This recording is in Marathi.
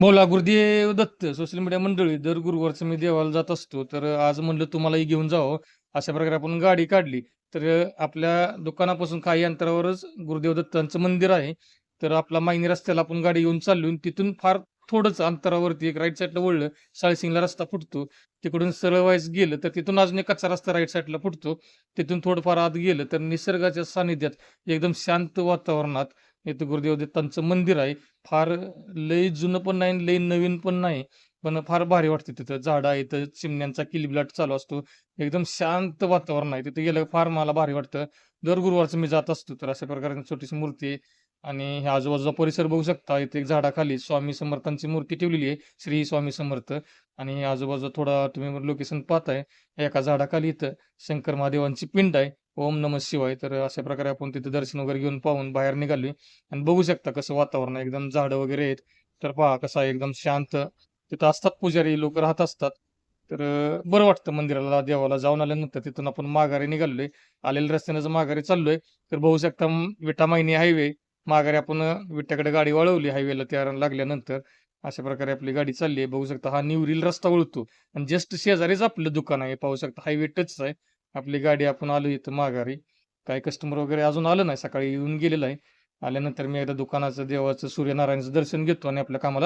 बोला गुरुदेव दत्त सोशल मीडिया मंडळी दर गुरुवारचं मी देवाला जात असतो तर आज म्हणलं तुम्हालाही घेऊन जावं. अशा प्रकारे आपण गाडी काढली. तर आपल्या दुकानापासून काही अंतरावरच गुरुदेव दत्तांचं मंदिर आहे. तर आपला मायनी रस्त्याला आपण गाडी घेऊन चाललो आणि तिथून फार थोडंच अंतरावरती एक राईट साईडला वळलं साळसिंगला रस्ता फुटतो. तिकडून सरळ वाईस गेलं तर तिथून अजून एक कच्चा रस्ता राईट साईडला फुटतो. तिथून थोडंफार आत गेलं तर निसर्गाच्या सानिध्यात एकदम शांत वातावरणात इथं गुरुदेव दत्तांचं मंदिर आहे. फार लय जुनं पण नाही लय नवीन पण नाही पण फार भारी वाटतं तिथं. झाडं आहे तर चिमण्यांचा किलबिलाट चालू असतो. एकदम शांत वातावरण आहे. तिथे गेलं फार मला भारी वाटतं. दर गुरुवारचं मी जात असतो तर अशा प्रकारे छोटीशी मूर्ती आहे. आणि ह्या आजूबाजूचा परिसर बघू शकता. इथे एक झाडाखाली स्वामी समर्थांची मूर्ती ठेवलेली आहे श्री स्वामी समर्थ. आणि आजूबाजूला थोडा तुम्ही लोकेशन पाहताय. एका झाडाखाली इथं शंकर महादेवांची पिंड आहे. ओम नम शिवाय. तर अशा प्रकारे आपण तिथे दर्शन वगैरे घेऊन पाहून बाहेर निघाली आणि बघू शकता कसं वातावरण आहे. एकदम झाडं वगैरे आहेत. तर पहा कसं आहे. एकदम शांत. तिथं असतात पुजारी. लोक राहत असतात. तर बरं वाटतं मंदिराला देवाला जाऊन आल्यानंतर तिथून आपण माघारी निघालोय. आलेल्या रस्त्यानं माघारी चाललोय तर बघू शकता विटा मायनी हायवे. माघारी आपण विट्याकडे गाडी वळवली. हायवेला त्या लागल्यानंतर अशा प्रकारे आपली गाडी चालली आहे. बघू शकता हा निवरील रस्ता वळतो. आणि जस्ट शेजारीच आपलं दुकान आहे. पाहू शकता हायवे टच आहे. आपली गाडी आपण आलो इथं माघारी. काही कस्टमर वगैरे अजून आलं नाही सकाळी येऊन गेलेलं आहे. आल्यानंतर मी एकदा दुकानाचं देवाचं सूर्यनारायणाचं दर्शन घेतो आणि आपल्या कामाला